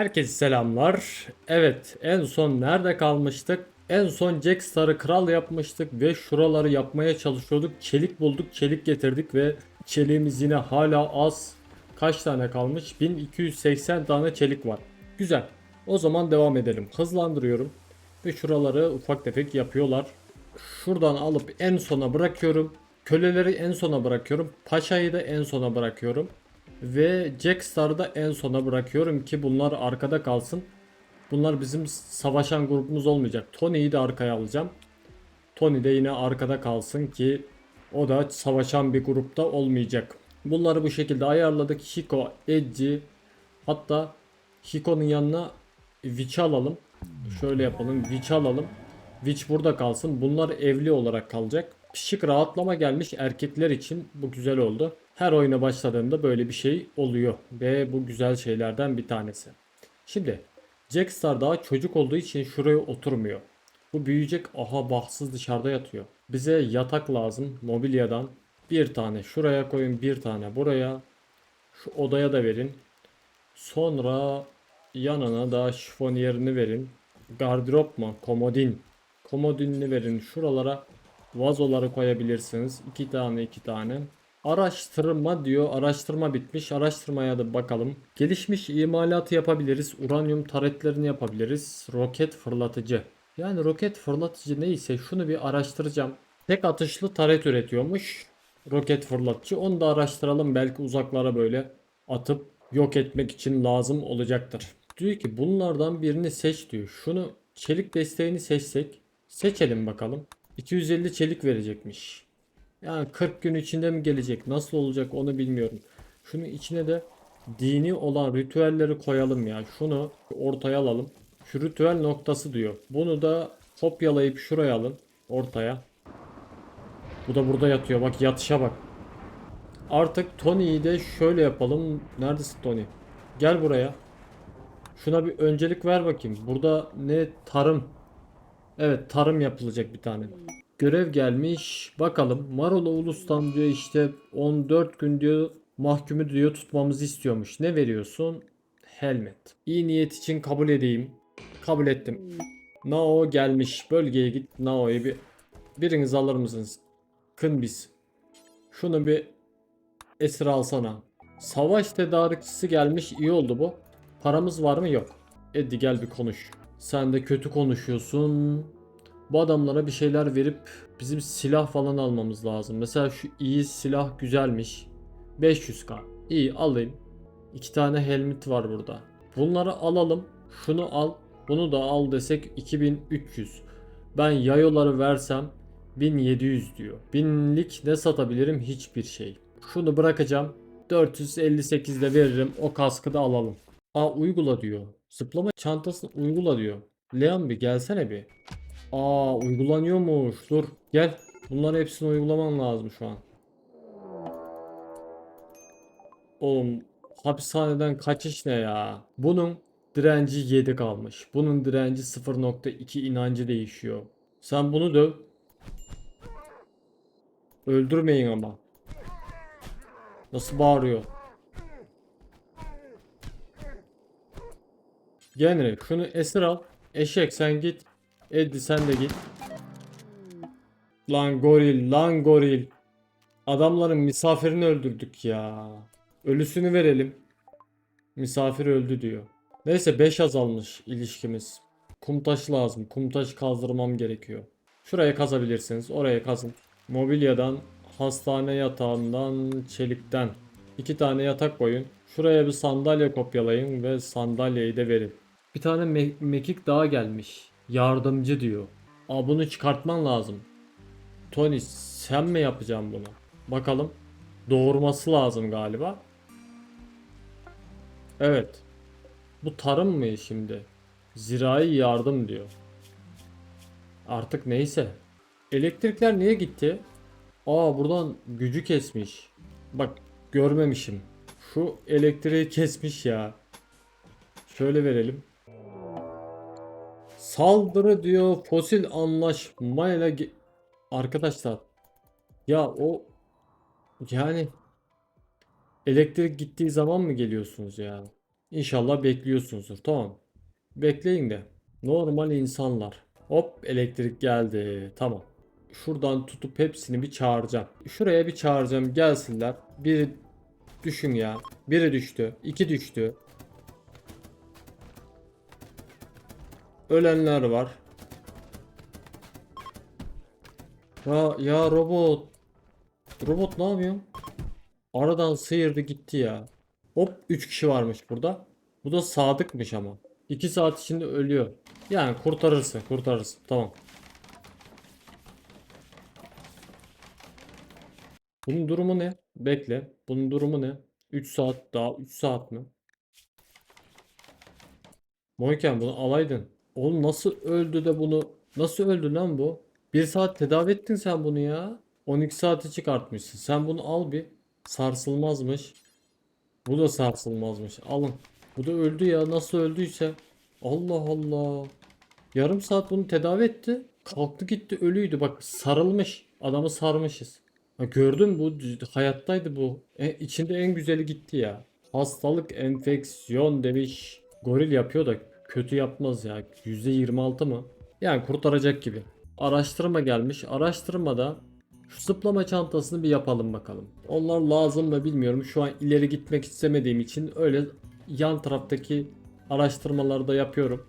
Herkese selamlar. Evet, en son nerede kalmıştık? En son Jackstar'ı kral yapmıştık ve şuraları yapmaya çalışıyorduk. Çelik bulduk, çelik getirdik ve çeliğimiz yine hala az. Kaç tane kalmış? 1280 tane çelik var. Güzel. O zaman devam edelim. Hızlandırıyorum. Ve şuraları ufak tefek yapıyorlar. Şuradan alıp en sona bırakıyorum. Köleleri en sona bırakıyorum. Paşa'yı da en sona bırakıyorum. Ve Jackstar'ı da en sona bırakıyorum ki bunlar arkada kalsın. Bunlar bizim savaşan grubumuz olmayacak. Tony'yi de arkaya alacağım. Tony de yine arkada kalsın ki o da savaşan bir grupta olmayacak. Bunları bu şekilde ayarladık. Hiko, Edgy hatta Hiko'nun yanına Witch'i alalım. Şöyle yapalım. Witch'i alalım. Witch burada kalsın. Bunlar evli olarak kalacak. Şık rahatlama gelmiş erkekler için. Bu güzel oldu. Her oyuna başladığımda böyle bir şey oluyor. Ve bu güzel şeylerden bir tanesi. Şimdi Jackstar daha çocuk olduğu için şuraya oturmuyor. Bu büyüyecek. Aha bahtsız dışarıda yatıyor. Bize yatak lazım mobilyadan. Bir tane şuraya koyun. Bir tane buraya. Şu odaya da verin. Sonra yanına da şifonyerini verin. Gardırop mu? Komodin. Komodinini verin. Şuralara vazoları koyabilirsiniz. İki tane iki tane. Araştırma diyor. Araştırma bitmiş. Araştırmaya da bakalım. Gelişmiş imalatı yapabiliriz. Uranyum taretlerini yapabiliriz. Roket fırlatıcı. Yani roket fırlatıcı neyse şunu bir araştıracağım. Tek atışlı taret üretiyormuş. Roket fırlatıcı. Onu da araştıralım. Belki uzaklara böyle atıp yok etmek için lazım olacaktır. Diyor ki bunlardan birini seç diyor. Şunu çelik desteğini seçsek. Seçelim bakalım. 250 çelik verecekmiş. Yani 40 gün içinde mi gelecek? Nasıl olacak onu bilmiyorum. Şunun içine de dini olan ritüelleri koyalım ya. Şunu ortaya alalım. Şu ritüel noktası diyor. Bunu da kopyalayıp şuraya alın. Ortaya. Bu da burada yatıyor. Bak yatışa bak. Artık Tony'yi de şöyle yapalım. Neredesin Tony? Gel buraya. Şuna bir öncelik ver bakayım. Burada ne tarım. Evet tarım yapılacak bir tane. Görev gelmiş. Bakalım. Marolo Ulus'tan diyor işte 14 gün diyor mahkumu diyor tutmamızı istiyormuş. Ne veriyorsun? Helmet. İyi niyet için kabul edeyim. Kabul ettim. Nao gelmiş. Bölgeye git. Nao'yu bir biriniz alır mısınız? Kın biz. Şunu bir esir alsana. Savaş tedarikçisi gelmiş. İyi oldu bu. Paramız var mı? Yok. Eddie gel bir konuş. Sen de kötü konuşuyorsun. Bu adamlara bir şeyler verip bizim silah falan almamız lazım. Mesela şu iyi silah güzelmiş. 500k. İyi alayım. İki tane helmet var burada. Bunları alalım. Şunu al. Bunu da al desek 2300. Ben yayoları versem 1700 diyor. Binlik ne satabilirim? Hiçbir şey. Şunu bırakacağım. 458 de veririm. O kaskı da alalım. Aa uygula diyor. Zıplama çantasını uygula diyor. Leon bir gelsene bir. Aa uygulanıyormuş. Dur gel. Bunların hepsini uygulaman lazım şu an. Oğlum hapishaneden kaçış ne ya? Bunun direnci 7 kalmış. Bunun direnci 0.2 inancı değişiyor. Sen bunu döv. Öldürmeyin ama. Nasıl bağırıyor? Genry şunu esir al. Eşek sen git. Eddie sen de git. Lan goril, lan goril. Adamların misafirini öldürdük ya. Ölüsünü verelim. Misafir öldü diyor. Neyse 5 azalmış ilişkimiz. Kumtaş lazım. Kumtaş kazdırmam gerekiyor. Şuraya kazabilirsiniz. Oraya kazın. Mobilyadan, hastane yatağından, çelikten. iki tane yatak koyun. Şuraya bir sandalye kopyalayın ve sandalyeyi de verin. Bir tane me- mekik daha gelmiş. Yardımcı diyor. Aa bunu çıkartman lazım. Tony sen mi yapacaksın bunu? Bakalım. Doğurması lazım galiba. Evet. Bu tarım mı şimdi? Zirai yardım diyor. Artık neyse. Elektrikler niye gitti? Aa buradan gücü kesmiş. Bak görmemişim. Şu elektriği kesmiş ya. Şöyle verelim. Saldırı diyor fosil anlaşmayla arkadaşlar ya o yani elektrik gittiği zaman mı geliyorsunuz ya? İnşallah bekliyorsunuzdur. Tamam. Bekleyin de. Normal insanlar. Hop elektrik geldi. Tamam. Şuradan tutup hepsini bir çağıracağım. Şuraya bir çağıracağım. Gelsinler. Biri düşün ya. Biri düştü. iki düştü. Ölenler var. Ya, ya robot. Robot ne yapıyorsun? Aradan sıyırdı gitti ya. Hop 3 kişi varmış burada. Bu da sadıkmış ama. 2 saat içinde ölüyor. Yani kurtarırsın kurtarırsın. Tamam. Bunun durumu ne? Bekle. Bunun durumu ne? 3 saat daha 3 saat mi? Moyken bunu alaydın. Oğlum nasıl öldü de bunu nasıl öldü lan bu? 1 saat tedavi ettin sen bunu ya. 12 saati çıkartmışsın. Sen bunu al bir. Sarsılmazmış. Bu da sarsılmazmış. Alın. Bu da öldü ya. Nasıl öldüyse. Allah Allah. Yarım saat bunu tedavi etti. Kalktı gitti ölüydü. Bak sarılmış. Adamı sarmışız. Ha, gördün bu hayattaydı bu. E, içinde en güzeli gitti ya. Hastalık enfeksiyon demiş. Goril yapıyor da kötü yapmaz ya. %26 mı? Yani kurtaracak gibi. Araştırma gelmiş. Araştırmada şu zıplama çantasını bir yapalım bakalım. Onlar lazım mı bilmiyorum. Şu an ileri gitmek istemediğim için öyle yan taraftaki araştırmaları da yapıyorum.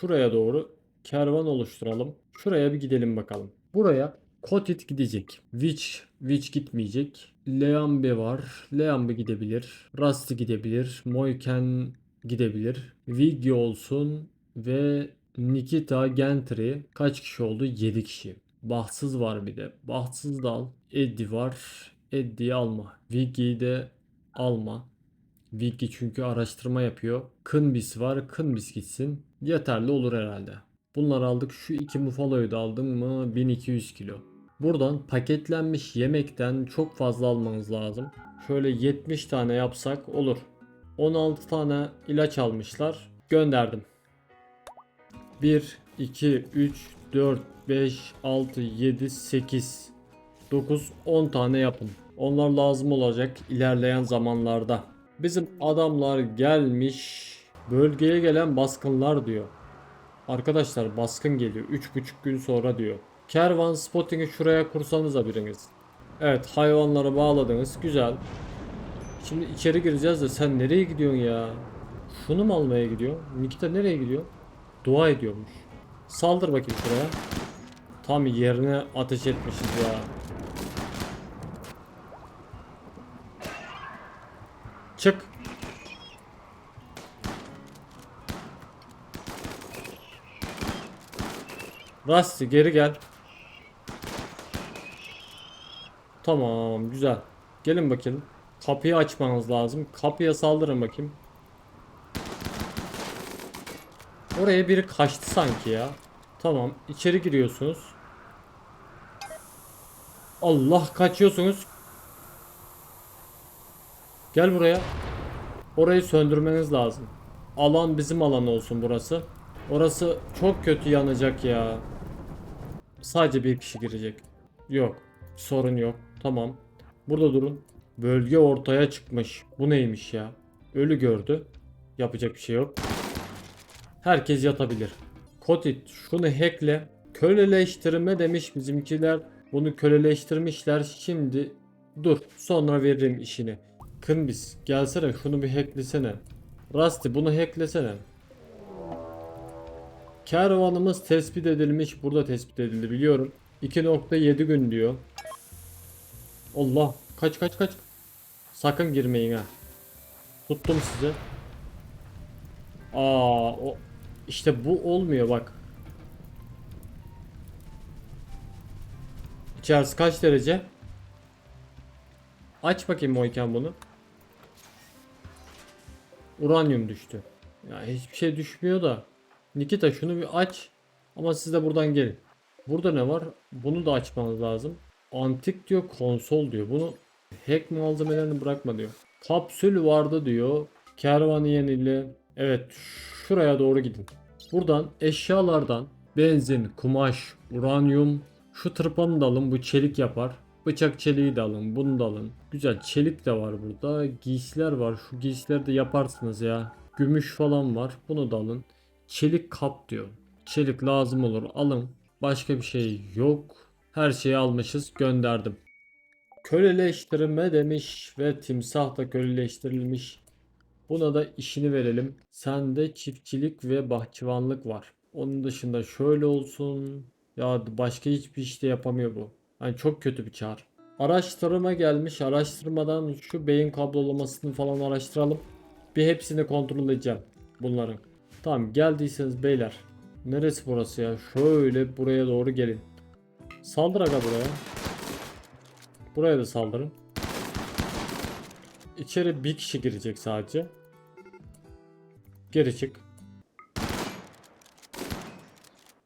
Şuraya doğru kervan oluşturalım. Şuraya bir gidelim bakalım. Buraya Kotit gidecek. Witch, Witch gitmeyecek. Leambe var. Leambe gidebilir. Rusty gidebilir. Moiken gidebilir. Vigi olsun ve Nikita Gentry kaç kişi oldu? 7 kişi. Bahtsız var bir de. Bahtsız da al. Eddie var. Eddie'yi alma. Vigi'yi de alma. Vigi çünkü araştırma yapıyor. Kınbis var. Kınbis gitsin. Yeterli olur herhalde. Bunları aldık. Şu iki Mufalo'yu da aldım mı 1200 kilo. Buradan paketlenmiş yemekten çok fazla almanız lazım. Şöyle 70 tane yapsak olur. 16 tane ilaç almışlar. Gönderdim. 1, 2, 3, 4, 5, 6, 7, 8, 9, 10 tane yapın. Onlar lazım olacak ilerleyen zamanlarda. Bizim adamlar gelmiş. Bölgeye gelen baskınlar diyor. Arkadaşlar baskın geliyor. 3,5 gün sonra diyor. Kervan spotting'i şuraya kursanıza biriniz. Evet hayvanları bağladınız. Güzel. Şimdi içeri gireceğiz de sen nereye gidiyorsun ya? Şunu mu almaya gidiyor? Nikita nereye gidiyor? Dua ediyormuş. Saldır bakayım şuraya. Tam yerine ateş etmişiz ya. Çık. Rusty geri gel. Tamam güzel. Gelin bakayım. Kapıyı açmanız lazım. Kapıya saldırın bakayım. Oraya biri kaçtı sanki ya. Tamam içeri giriyorsunuz. Allah kaçıyorsunuz. Gel buraya. Orayı söndürmeniz lazım. Alan bizim alan olsun burası. Orası çok kötü yanacak ya. Sadece bir kişi girecek. Yok. Sorun yok. Tamam. Burada durun. Bölge ortaya çıkmış. Bu neymiş ya? Ölü gördü. Yapacak bir şey yok. Herkes yatabilir. Kotit şunu hackle. Köleleştirme demiş bizimkiler. Bunu köleleştirmişler. Şimdi dur. Sonra veririm işini. Kınbis gelsene şunu bir hacklesene. Rusty bunu hacklesene. Kervanımız tespit edilmiş. Burada tespit edildi biliyorum. 2.7 gün diyor. Allah. Kaç kaç kaç. Sakın girmeyin ha. Tuttum sizi. Aa o işte bu olmuyor bak. İçerisi kaç derece? Aç bakayım Moyken bunu. Uranyum düştü. Ya hiçbir şey düşmüyor da. Nikita şunu bir aç. Ama siz de buradan gelin. Burada ne var? Bunu da açmanız lazım. Antik diyor, konsol diyor. Bunu hack malzemelerini bırakma diyor. Kapsül vardı diyor. Kervan yenili. Evet, şuraya doğru gidin. Buradan eşyalardan benzin, kumaş, uranyum, şu tırpanı da alın bu çelik yapar. Bıçak çeliği de alın, bunu da alın. Güzel çelik de var burada. Giysiler var. Şu giysileri de yaparsınız ya. Gümüş falan var. Bunu da alın. Çelik kap diyor. Çelik lazım olur. Alın. Başka bir şey yok. Her şeyi almışız. Gönderdim. Köleleştirme demiş ve timsah da köleleştirilmiş. Buna da işini verelim. Sende çiftçilik ve bahçıvanlık var. Onun dışında şöyle olsun. Ya başka hiçbir işte yapamıyor bu. Yani çok kötü bir çağrı. Araştırma gelmiş. Araştırmadan şu beyin kablolamasını falan araştıralım. Bir hepsini kontrol edeceğim bunların. Tamam geldiyseniz beyler. Neresi burası ya? Şöyle buraya doğru gelin. Saldır aga buraya. Buraya da saldırın. İçeri bir kişi girecek sadece. Geri çık.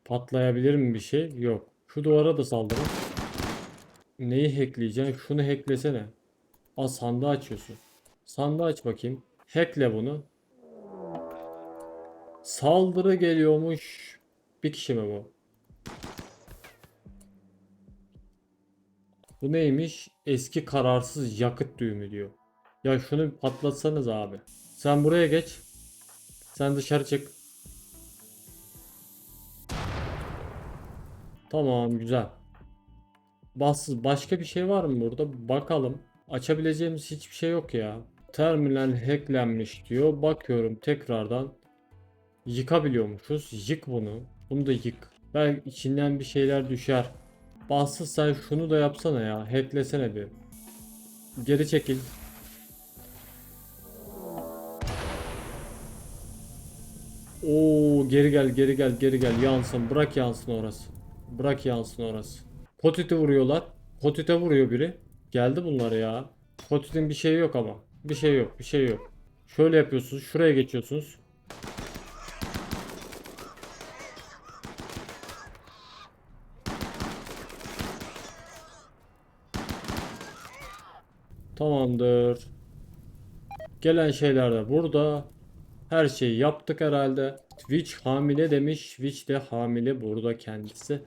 Patlayabilir mi bir şey? Yok. Şu duvara da saldırın. Neyi hackleyeceksin? Şunu hacklesene. Aa sandığı açıyorsun. Sandığı aç bakayım. Hackle bunu. Saldırı geliyormuş. Bir kişi mi bu? Bu neymiş? Eski kararsız yakıt düğümü diyor. Ya şunu patlatsanız abi. Sen buraya geç. Sen dışarı çık. Tamam güzel. Bassız başka bir şey var mı burada? Bakalım. Açabileceğimiz hiçbir şey yok ya. Terminal hacklenmiş diyor. Bakıyorum tekrardan. Yıkabiliyormuşuz. Yık bunu. Bunu da yık. Belki içinden bir şeyler düşer. Bassız sen şunu da yapsana ya. Hacklesene bir. Geri çekil. Oo geri gel geri gel geri gel yansın bırak yansın orası. Bırak yansın orası. Kotit'i vuruyorlar. Kotit'e vuruyor biri. Geldi bunlar ya. Kotit'in bir şeyi yok ama. Bir şey yok bir şey yok. Şöyle yapıyorsunuz şuraya geçiyorsunuz. Tamamdır. Gelen şeyler de burada. Her şeyi yaptık herhalde. Twitch hamile demiş. Twitch de hamile burada kendisi.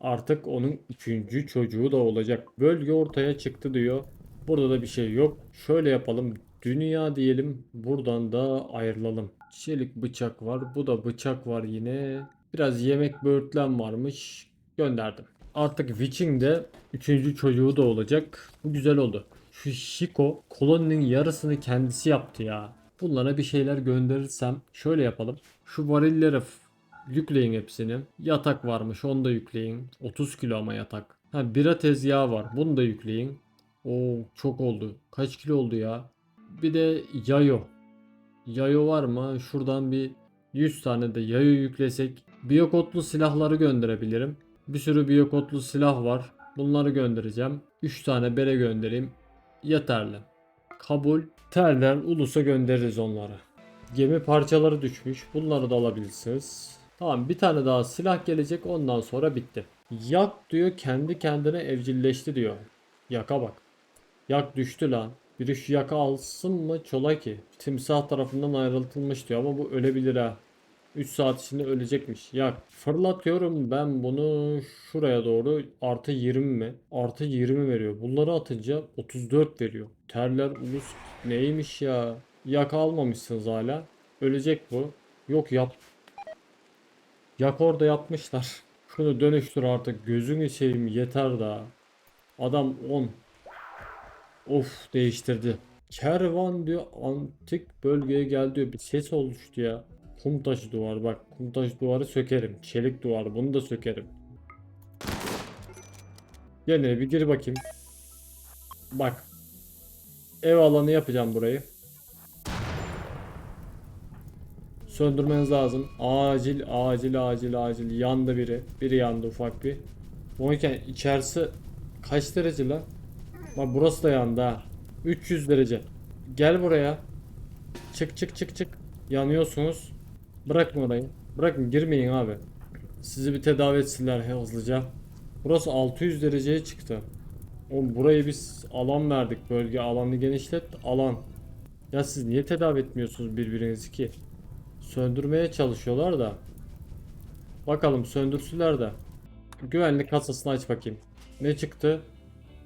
Artık onun üçüncü çocuğu da olacak. Bölge ortaya çıktı diyor. Burada da bir şey yok. Şöyle yapalım. Dünya diyelim. Buradan da ayrılalım. Çelik bıçak var. Bu da bıçak var yine. Biraz yemek böğürtlen varmış. Gönderdim. Artık Witch'in de üçüncü çocuğu da olacak. Bu güzel oldu. Şu Shiko koloninin yarısını kendisi yaptı ya. Bunlara bir şeyler gönderirsem şöyle yapalım. Şu varilleri f- yükleyin hepsini. Yatak varmış onu da yükleyin. 30 kilo ama yatak. Ha bira tezgahı var. Bunu da yükleyin. Oo çok oldu. Kaç kilo oldu ya? Bir de yayo. Yayo var mı? Şuradan bir 100 tane de yayo yüklesek. Biyokodlu silahları gönderebilirim. Bir sürü biyokodlu silah var. Bunları göndereceğim. 3 tane bere göndereyim. Yeterli. Kabul. Terler ulusa göndeririz onları. Gemi parçaları düşmüş. Bunları da alabilirsiniz. Tamam bir tane daha silah gelecek ondan sonra bitti. Yak diyor kendi kendine evcilleşti diyor. Yaka bak. Yak düştü lan. Biri şu yaka alsın mı çola ki. Timsah tarafından ayrıltılmış diyor ama bu ölebilir ha. 3 saat içinde ölecekmiş. Yak. Fırlatıyorum ben bunu şuraya doğru artı 20 mi? Artı 20 veriyor. Bunları atınca 34 veriyor. Terler ulus neymiş ya? Yak almamışsınız hala. Ölecek bu. Yok yap. Yak orada yapmışlar. Şunu dönüştür artık. Gözünü seveyim yeter daha. Adam 10. Of değiştirdi. Kervan diyor antik bölgeye gel diyor. Bir ses oluştu ya. Kum taşı duvar bak. Kum taşı duvarı sökerim. Çelik duvar bunu da sökerim. Gene bir gir bakayım. Bak. Ev alanı yapacağım burayı. Söndürmeniz lazım. Acil, acil, acil, acil. Yandı biri. Biri yandı ufak bir. Boyken içerisi kaç derece lan? Bak burası da yandı ha. 300 derece. Gel buraya. Çık çık çık çık. Yanıyorsunuz. Bırakın orayı. Bırakın girmeyin abi. Sizi bir tedavi etsinler hızlıca. Burası 600 dereceye çıktı. O burayı biz alan verdik. Bölge alanı genişlet. Alan. Ya siz niye tedavi etmiyorsunuz birbirinizi ki? Söndürmeye çalışıyorlar da. Bakalım söndürsüler de. Güvenlik kasasını aç bakayım. Ne çıktı?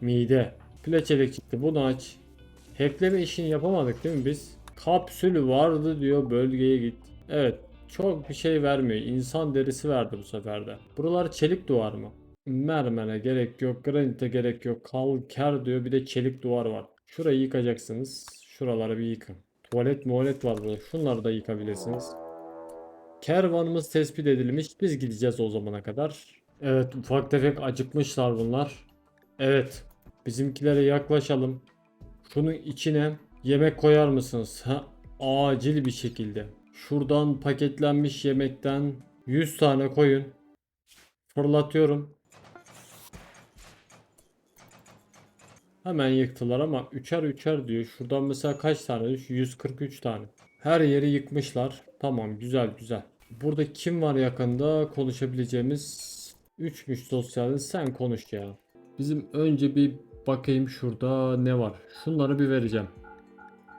Mide. Pile çelik çıktı. Bunu aç. Hackleme işini yapamadık değil mi biz? Kapsül vardı diyor bölgeye git. Evet çok bir şey vermiyor. İnsan derisi verdi bu sefer de. Buralar çelik duvar mı? Mermere gerek yok. Granite gerek yok. Kalker diyor. Bir de çelik duvar var. Şurayı yıkacaksınız. Şuraları bir yıkın. Tuvalet muvalet var burada. Şunları da yıkabilirsiniz. Kervanımız tespit edilmiş. Biz gideceğiz o zamana kadar. Evet ufak tefek acıkmışlar bunlar. Evet. Bizimkilere yaklaşalım. Şunun içine yemek koyar mısınız? Ha, acil bir şekilde. Şuradan paketlenmiş yemekten 100 tane koyun. Fırlatıyorum. Hemen yıktılar ama üçer üçer diyor. Şuradan mesela kaç tane düş? 143 tane. Her yeri yıkmışlar. Tamam güzel güzel. Burada kim var yakında konuşabileceğimiz? 3'müş sosyalin sen konuş ya. Bizim önce bir bakayım şurada ne var. Şunları bir vereceğim.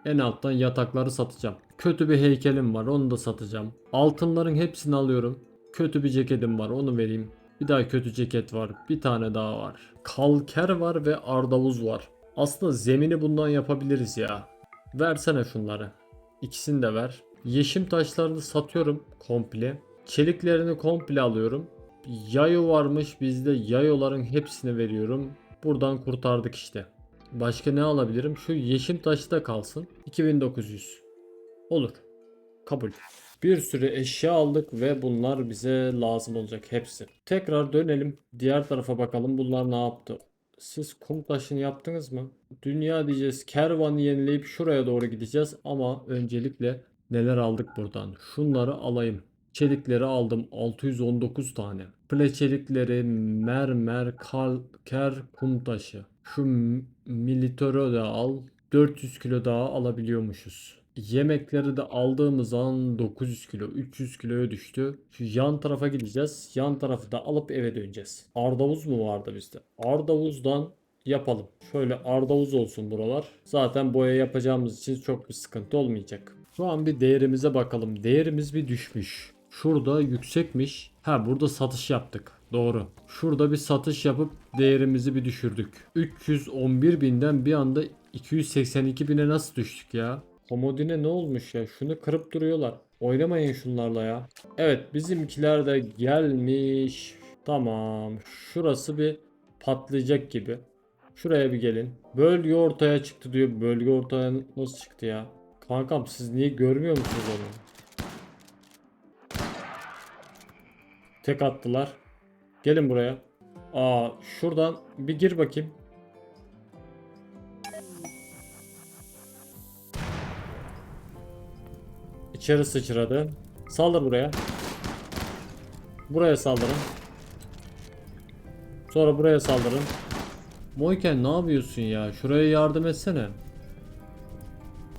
En alttan yatakları satacağım. Kötü bir heykelim var onu da satacağım. Altınların hepsini alıyorum. Kötü bir ceketim var onu vereyim. Bir daha kötü ceket var. Bir tane daha var. Kalker var ve ardavuz var. Aslında zemini bundan yapabiliriz ya. Versene şunları. İkisini de ver. Yeşim taşlarını satıyorum komple. Çeliklerini komple alıyorum. Yayo varmış bizde yayoların hepsini veriyorum. Buradan kurtardık işte. Başka ne alabilirim? Şu yeşim taşı da kalsın. 2900. Olur. Kabul. Bir sürü eşya aldık ve bunlar bize lazım olacak hepsi. Tekrar dönelim. Diğer tarafa bakalım bunlar ne yaptı. Siz kum taşını yaptınız mı? Dünya diyeceğiz. Kervanı yenileyip şuraya doğru gideceğiz ama öncelikle neler aldık buradan? Şunları alayım. Çelikleri aldım 619 tane. Ple çelikleri, mermer, kalker, kum taşı. Şu militörü de al. 400 kilo daha alabiliyormuşuz. Yemekleri de aldığımız an 900 kilo, 300 kiloya düştü. Şu yan tarafa gideceğiz. Yan tarafı da alıp eve döneceğiz. Ardavuz mu vardı bizde? Ardavuzdan yapalım. Şöyle ardavuz olsun buralar. Zaten boya yapacağımız için çok bir sıkıntı olmayacak. Şu an bir değerimize bakalım. Değerimiz bir düşmüş. Şurada yüksekmiş. Ha burada satış yaptık. Doğru. Şurada bir satış yapıp değerimizi bir düşürdük. 311 binden bir anda 282 bine nasıl düştük ya? Komodine ne olmuş ya? Şunu kırıp duruyorlar. Oynamayın şunlarla ya. Evet bizimkiler de gelmiş. Tamam. Şurası bir patlayacak gibi. Şuraya bir gelin. Bölge ortaya çıktı diyor. Bölge ortaya nasıl çıktı ya? Kankam siz niye görmüyor musunuz onu? Tek attılar. Gelin buraya. Aa şuradan bir gir bakayım. İçeri sıçradı. Saldır buraya. Buraya saldırın. Sonra buraya saldırın. Moyken ne yapıyorsun ya? Şuraya yardım etsene.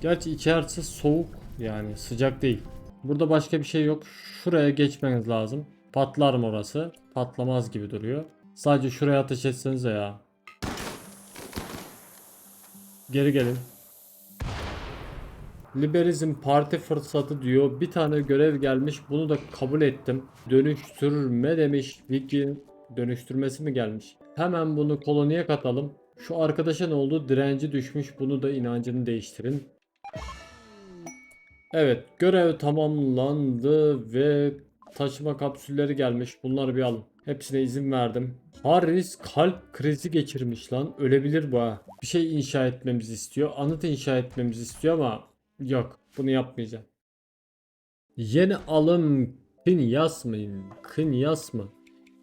Gerçi içerisi soğuk yani sıcak değil. Burada başka bir şey yok. Şuraya geçmeniz lazım. Patlar mı orası? Patlamaz gibi duruyor. Sadece şuraya ateş etsenize ya. Geri gelin. Liberizm parti fırsatı diyor. Bir tane görev gelmiş. Bunu da kabul ettim. Dönüştürme demiş. Wiki dönüştürmesi mi gelmiş? Hemen bunu koloniye katalım. Şu arkadaşa ne oldu? Direnci düşmüş. Bunu da inancını değiştirin. Evet görev tamamlandı ve taşıma kapsülleri gelmiş. Bunları bir alın. Hepsine izin verdim. Harris kalp krizi geçirmiş lan. Ölebilir bu ha. Bir şey inşa etmemizi istiyor. Anıt inşa etmemizi istiyor ama yok. Bunu yapmayacağım. Yeni alım Kinyas mı? Kinyas mı?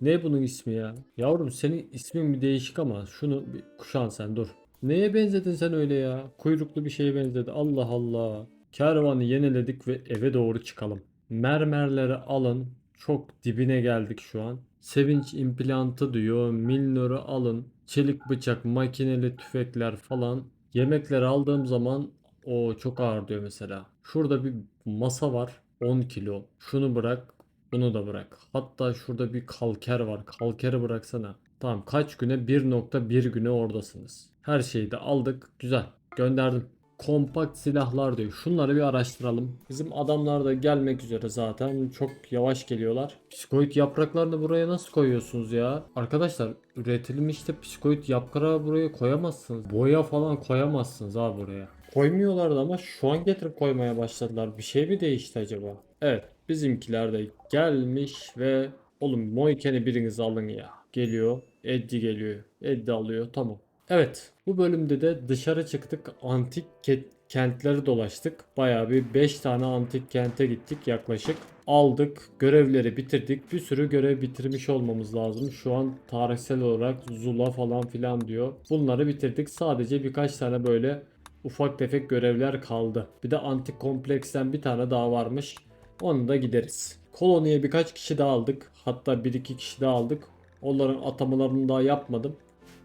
Ne bunun ismi ya? Yavrum senin ismin bir değişik ama şunu bir kuşan sen dur. Neye benzedin sen öyle ya? Kuyruklu bir şeye benzedi. Allah Allah. Kervanı yeniledik ve eve doğru çıkalım. Mermerleri alın. Çok dibine geldik şu an. Sevinç implantı diyor. Milnör'ü alın. Çelik bıçak, makineli tüfekler falan. Yemekleri aldığım zaman o çok ağır diyor mesela. Şurada bir masa var. 10 kilo. Şunu bırak. Bunu da bırak. Hatta şurada bir kalker var. Kalkeri bıraksana. Tamam kaç güne? 1.1 güne oradasınız. Her şeyi de aldık. Güzel. Gönderdim. Kompakt silahlar diyor. Şunları bir araştıralım. Bizim adamlar da gelmek üzere zaten. Çok yavaş geliyorlar. Psikoid yapraklarını buraya nasıl koyuyorsunuz ya? Arkadaşlar üretilmiş de psikoid yaprağı buraya koyamazsınız. Boya falan koyamazsınız abi buraya. koymuyorlardı ama şu an getirip koymaya başladılar. Bir şey mi değişti acaba? Evet bizimkiler de gelmiş ve oğlum Moiken'i biriniz alın ya. Geliyor. Eddie geliyor. Eddie alıyor. Tamam. Evet bu bölümde de dışarı çıktık. Antik ke- kentleri dolaştık. Bayağı bir 5 tane antik kente gittik yaklaşık. Aldık, görevleri bitirdik. Bir sürü görev bitirmiş olmamız lazım. Şu an tarihsel olarak Zula falan filan diyor. Bunları bitirdik. Sadece birkaç tane böyle ufak tefek görevler kaldı. Bir de antik kompleksten bir tane daha varmış. Onu da gideriz. Koloniye birkaç kişi daha aldık. Hatta bir iki kişi daha aldık. Onların atamalarını daha yapmadım.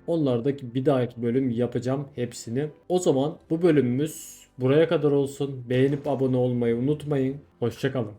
Onları da bir dahaki bölüm yapacağım hepsini. O zaman bu bölümümüz buraya kadar olsun. Beğenip abone olmayı unutmayın. Hoşçakalın.